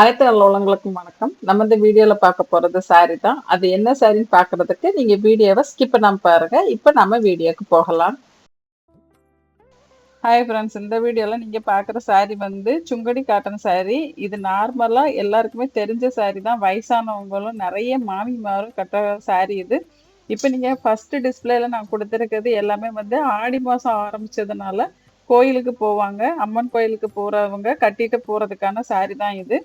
அனைத்து உள்ளவங்களுக்கும் வணக்கம். நம்ம இந்த வீடியோல பார்க்க போறது சாரி தான். அது என்ன சாரின்னு பார்க்கிறதுக்கு நீங்க வீடியோவை ஸ்கிப் பண்ணாம பாருங்க. இப்போ நம்ம வீடியோக்கு போகலாம். ஹாய் ஃப்ரெண்ட்ஸ் இந்த வீடியோல நீங்க பார்க்குற சாரி வந்து சுங்கடி காட்டன் சாரி இது நார்மலா எல்லாருக்குமே தெரிஞ்ச சாரி தான். வயசானவங்களும் நிறைய மாமிமாரும் கட்டுற சாரி இது. இப்போ நீங்கள் ஃபஸ்ட்டு டிஸ்பிளேல நான் கொடுத்துருக்கிறது எல்லாமே வந்து ஆடி மாதம் ஆரம்பித்ததுனால கோயிலுக்கு போவாங்க. அம்மன் கோயிலுக்கு போகிறவங்க கட்டிட்டு போகிறதுக்கான சாரி தான் இது.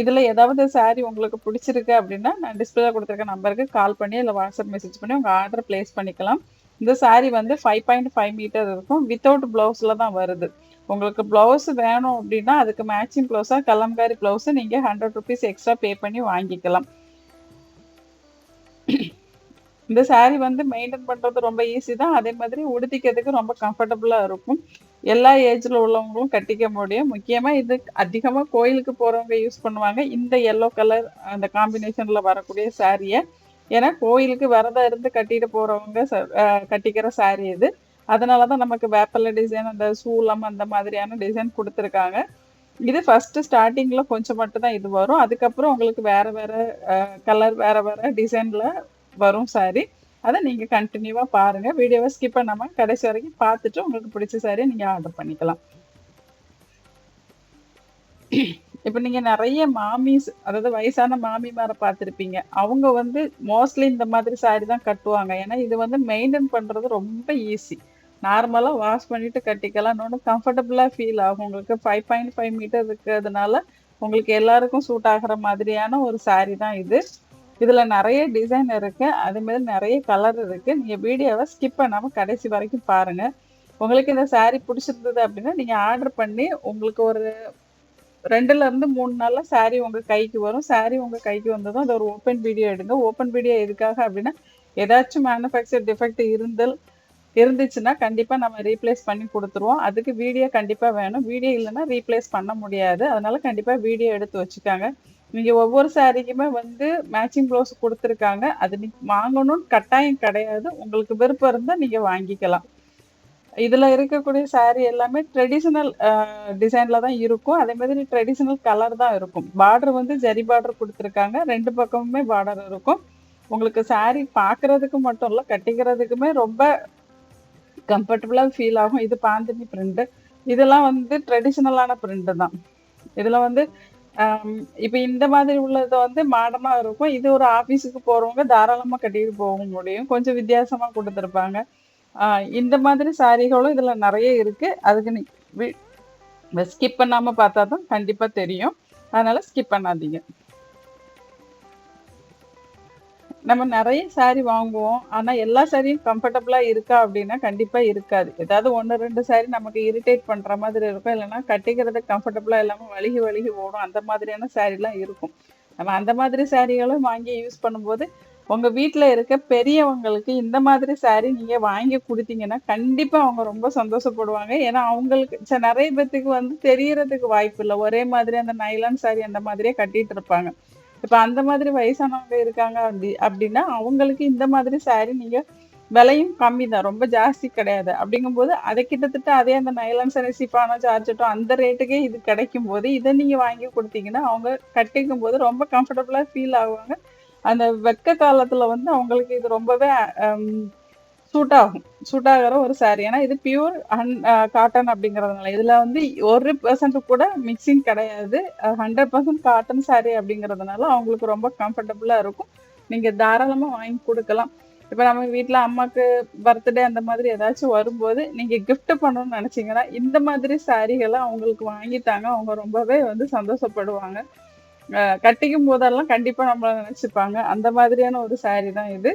இதில் ஏதாவது saree உங்களுக்கு பிடிச்சிருக்கு அப்படின்னா நான் டிஸ்பிளே கொடுத்துருக்க நம்பருக்கு கால் பண்ணி இல்லை வாட்ஸ்அப் மெசேஜ் பண்ணி உங்கள் ஆர்டர் பிளேஸ் பண்ணிக்கலாம். இந்த saree வந்து ஃபைவ் பாயிண்ட் ஃபைவ் மீட்டர் இருக்கும். வித்தவுட் ப்ளவுஸில் தான் வருது. உங்களுக்கு ப்ளவுஸ் வேணும் அப்படின்னா அதுக்கு மேட்சிங் ப்ளவுஸாக கலம்காரி ப்ளவுஸை நீங்கள் ஹண்ட்ரட் ருபீஸ் எக்ஸ்ட்ரா பே பண்ணி வாங்கிக்கலாம். இந்த saree வந்து மெயின்டைன் பண்ணுறது ரொம்ப ஈஸி தான். அதே மாதிரி உடுத்திக்கிறதுக்கு ரொம்ப கம்ஃபர்டபுளாக இருக்கும். எல்லா ஏஜில் உள்ளவங்களும் கட்டிக்க முடியும். முக்கியமாக இது அதிகமாக கோயிலுக்கு போகிறவங்க யூஸ் பண்ணுவாங்க. இந்த எல்லோ கலர் அந்த காம்பினேஷனில் வரக்கூடிய சாரியை ஏன்னா கோயிலுக்கு விரதம் இருந்து கட்டிட்டு போகிறவங்க ச- கட்டிக்கிற saree இது. அதனால தான் நமக்கு வேப்பல டிசைன் அந்த சூலம் அந்த மாதிரியான டிசைன் கொடுத்துருக்காங்க. இது ஃபஸ்ட்டு ஸ்டார்டிங்கில் கொஞ்சம் மட்டும் தான் இது வரும். அதுக்கப்புறம் உங்களுக்கு வேறு வேறு கலர் வேறு வேறு டிசைனில் வரும் saree. அதை நீங்கள் கண்டினியூவாக பாருங்கள் வீடியோவை ஸ்கிப் பண்ணாமல் கடைசி வரைக்கும் பார்த்துட்டு உங்களுக்கு பிடிச்ச சாரியை நீங்கள் ஆர்டர் பண்ணிக்கலாம். இப்போ நீங்கள் நிறைய மாமிஸ் அதாவது வயசான மாமிமாரை பார்த்துருப்பீங்க. அவங்க வந்து மோஸ்ட்லி இந்த மாதிரி சாரி தான் கட்டுவாங்க. ஏன்னா இது வந்து மெயின்டைன் பண்ணுறது ரொம்ப ஈஸி நார்மலாக வாஷ் பண்ணிட்டு கட்டிக்கலாம். இன்னொன்று கம்ஃபர்டபுளாக ஃபீல் ஆகும். உங்களுக்கு ஃபைவ் பாயிண்ட் ஃபைவ் மீட்டர் இருக்கிறதுனால உங்களுக்கு எல்லாருக்கும் சூட் ஆகிற மாதிரியான ஒரு சாரி தான் இது. இதில் நிறைய டிசைன் இருக்குது அதுமாரி மாதிரி நிறைய கலர் இருக்குது நீங்கள் வீடியோவை ஸ்கிப் பண்ணாமல் கடைசி வரைக்கும் பாருங்க. உங்களுக்கு இந்த சாரீ பிடிச்சிருந்தது அப்படின்னா நீங்கள் ஆர்டர் பண்ணி உங்களுக்கு ஒரு ரெண்டுலேருந்து மூணு நாளில் சாரீ உங்கள் கைக்கு வரும். சாரீ உங்கள் கைக்கு வந்ததும் அதை ஒரு ஓப்பன் வீடியோ எடுங்க. ஓப்பன் வீடியோ எதுக்காக அப்படின்னா ஏதாச்சும் மேனுஃபேக்சர் டிஃபெக்ட் இருந்தல் இருந்துச்சுன்னா கண்டிப்பாக நம்ம ரீப்ளேஸ் பண்ணி கொடுத்துருவோம். அதுக்கு வீடியோ கண்டிப்பாக வேணும். வீடியோ இல்லைன்னா ரீப்ளேஸ் பண்ண முடியாது. அதனால் கண்டிப்பாக வீடியோ எடுத்து வச்சுக்காங்க. நீங்க ஒவ்வொரு சாரிக்குமே வந்து மேட்சிங் ப்ளவுஸ் கொடுத்துருக்காங்க. அது நீங்க வாங்கணும்னு கட்டாயம் கிடையாது. உங்களுக்கு விருப்பம் இருந்தால் நீங்க வாங்கிக்கலாம். இதில் இருக்கக்கூடிய saree எல்லாமே ட்ரெடிஷ்னல் டிசைனில் தான் இருக்கும். அதே மாதிரி ட்ரெடிஷ்னல் கலர் தான் இருக்கும். பார்டர் வந்து ஜரி பார்டர் கொடுத்துருக்காங்க. ரெண்டு பக்கமுமே பார்டர் இருக்கும். உங்களுக்கு saree பார்க்குறதுக்கு மட்டும் இல்லை கட்டிக்கிறதுக்குமே ரொம்ப கம்ஃபர்டபுளாக ஃபீல் ஆகும். இது பாந்தினி பிரிண்ட்டு இதெல்லாம் வந்து ட்ரெடிஷ்னலான பிரிண்ட்டு தான். இதில் வந்து இப்போ இந்த மாதிரி உள்ளது வந்து மாடமாக இருக்கும். இது ஒரு ஆஃபீஸுக்கு போகிறவங்க தாராளமாக கட்டிட்டு போக முடியும். கொஞ்சம் வித்தியாசமாக கொடுத்துருப்பாங்க. இந்த மாதிரி சாரிகளும் இதில் நிறைய இருக்குது அதுக்கு நீ ஸ்கிப் பண்ணாமல் பார்த்தா தான் கண்டிப்பாக தெரியும். அதனால் ஸ்கிப் பண்ணாதீங்க. நம்ம நிறைய saree வாங்குவோம். ஆனால் எல்லா சாரியும் கம்ஃபர்டபுளா இருக்கா அப்படின்னா கண்டிப்பா இருக்காது. ஏதாவது ஒன்று ரெண்டு saree நமக்கு இரிட்டேட் பண்ற மாதிரி இருக்கும். இல்லைன்னா கட்டிக்கிறது கம்ஃபர்டபுளா இல்லாமல் வலிகி வலிகி ஓடும். அந்த மாதிரியான saree இருக்கும். நம்ம அந்த மாதிரி சாரிகளும் வாங்கி யூஸ் பண்ணும்போது உங்கள் வீட்டில் இருக்க பெரியவங்களுக்கு இந்த மாதிரி saree நீங்கள் வாங்கி கொடுத்தீங்கன்னா கண்டிப்பாக அவங்க ரொம்ப சந்தோஷப்படுவாங்க. ஏன்னா அவங்களுக்கு ச- நிறைய பேத்துக்கு வந்து தெரியறதுக்கு வாய்ப்பு இல்லை. ஒரே மாதிரி அந்த நைலான் சாரீ அந்த மாதிரியே கட்டிகிட்டு இருப்பாங்க. இப்ப அந்த மாதிரி வயசானவங்க இருக்காங்க அப்படி அப்படின்னா அவங்களுக்கு இந்த மாதிரி saree நீங்க விலையும் கம்மி தான் ரொம்ப ஜாஸ்தி கிடையாது. அப்படிங்கும்போது அதை கிட்டத்தட்ட அதே அந்த நைலான் saree சிப்பானோ ஜார்ஜெட்டோ அந்த ரேட்டுக்கே இது கிடைக்கும் போது இதை நீங்க வாங்கி கொடுத்தீங்கன்னா அவங்க கட்டிக்கும் போது ரொம்ப கம்ஃபர்டபுளா ஃபீல் ஆகுவாங்க. அந்த வெக்க காலத்துல வந்து அவங்களுக்கு இது ரொம்பவே சூட் ஆகும் சூட் ஆகிற ஒரு சாரி ஏன்னா இது பியூர் அன் காட்டன் அப்படிங்கறதுனால. இதுல வந்து ஒரு பர்சன்ட் கூட மிக்சிங் கிடையாது. ஹண்ட்ரட் பர்சன்ட் காட்டன் சாரி அப்படிங்கறதுனால அவங்களுக்கு ரொம்ப கம்ஃபர்டபுளா இருக்கும். நீங்க தாராளமா வாங்கி கொடுக்கலாம். இப்ப நம்ம வீட்டில் அம்மாக்கு பர்த்டே அந்த மாதிரி ஏதாச்சும் வரும்போது நீங்க கிஃப்ட் பண்ணணும்னு நினைச்சீங்கன்னா இந்த மாதிரி சாரிகளை அவங்களுக்கு வாங்கிட்டாங்க அவங்க ரொம்பவே வந்து சந்தோஷப்படுவாங்க. கட்டிக்கும் போதெல்லாம் கண்டிப்பா நம்மள நினைச்சுப்பாங்க. அந்த மாதிரியான ஒரு saree தான் இது.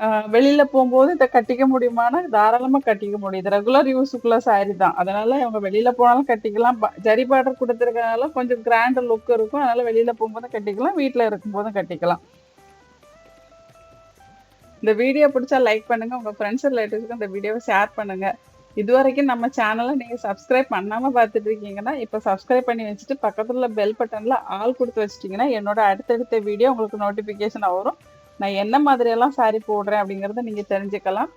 வெளியில போகும்போது இதை கட்டிக்க முடியுமானா தாராளமா கட்டிக்க முடியுது ரெகுலர் யூஸுக்குள்ள சாரி தான். அதனால அவங்க வெளியில போனாலும் கட்டிக்கலாம். ப- ஜரி பார்டர் கொடுத்துருக்கனால கொஞ்சம் கிராண்ட் லுக் இருக்கும். அதனால வெளியில போகும்போது கட்டிக்கலாம். வீட்டில் இருக்கும்போதும் கட்டிக்கலாம். இந்த வீடியோ பிடிச்சா லைக் பண்ணுங்க. உங்க ஃப்ரெண்ட்ஸ் ரிலேட்டிவ்ஸ்க்கு இந்த வீடியோவை ஷேர் பண்ணுங்க. இதுவரைக்கும் நம்ம சேனலை நீங்க சப்ஸ்கிரைப் பண்ணாம பார்த்துட்டு இருக்கீங்கன்னா இப்போ சப்ஸ்கிரைப் பண்ணி வச்சுட்டு பக்கத்துல பெல் பட்டன்ல ஆல் கொடுத்து வச்சிட்டீங்கன்னா என்னோட அடுத்தடுத்த வீடியோ உங்களுக்கு நோட்டிபிகேஷன் வரும். நான் என்ன மாதிரியெல்லாம் சாரி போடுறேன் அப்படிங்கறத நீங்க தெரிஞ்சுக்கலாம்.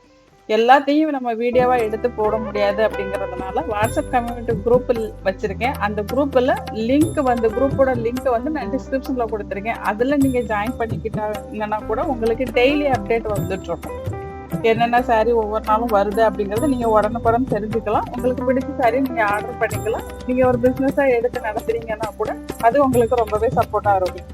எல்லாத்தையும் நம்ம வீடியோவா எடுத்து போட முடியாது அப்படிங்கறதுனால வாட்ஸ்அப் கம்யூனிட்டி குரூப் வச்சிருக்கேன். அந்த குரூப்ல லிங்க் வந்து குரூப்போட லிங்க் வந்து நான் டிஸ்கிரிப்ஷன்ல கொடுத்துருக்கேன். அதுல நீங்க ஜாயின் பண்ணிக்கிட்டாங்கன்னா கூட உங்களுக்கு டெய்லி அப்டேட் வந்துட்டு இருக்கும் என்னென்ன சாரி ஒவ்வொரு நாளும் வருது அப்படிங்கறத நீங்க உடனுக்குடன் தெரிஞ்சுக்கலாம். உங்களுக்கு பிடிச்ச சாரி நீங்க ஆர்டர் பண்ணிக்கலாம். நீங்க ஒரு பிசினஸா எடுத்து நடத்துறீங்கன்னா கூட அது உங்களுக்கு ரொம்பவே சப்போர்ட்டா இருக்கும்.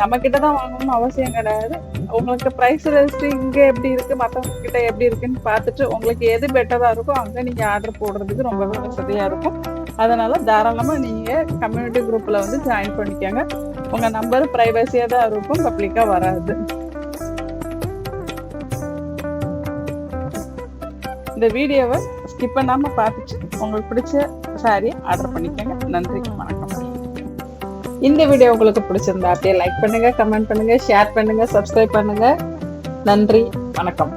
நம்ம கிட்ட தான் வாங்கணும்னு அவசியம் கிடையாது. உங்களுக்கு ப்ரைஸ் லிஸ்ட் இங்க எப்படி இருக்கு மத்தவங்க கிட்ட எப்படி இருக்குன்னு பார்த்துட்டு உங்களுக்கு எது பெட்டரா இருக்கோ அங்க நீங்க ஆர்டர் போடுறதுக்கு ரொம்பவே வசதியா இருக்கும். அதனால தாராளமா நீங்க கம்யூனிட்டி குரூப்ல வந்து ஜாயின் பண்ணிக்கோங்க. உங்க நம்பர் பிரைவசியா தான் இருக்கும் பப்ளிக்கா வராது. இந்த வீடியோவை ஸ்கிப் பண்ணாம பார்த்துட்டு உங்களுக்கு பிடிச்ச சாரி ஆர்டர் பண்ணிக்கோங்க. நன்றி வணக்கம். இந்த வீடியோ உங்களுக்கு பிடிச்சிருந்தா அப்படியே லைக் பண்ணுங்க கமெண்ட் பண்ணுங்க ஷேர் பண்ணுங்க சப்ஸ்கிரைப் பண்ணுங்க. நன்றி வணக்கம்.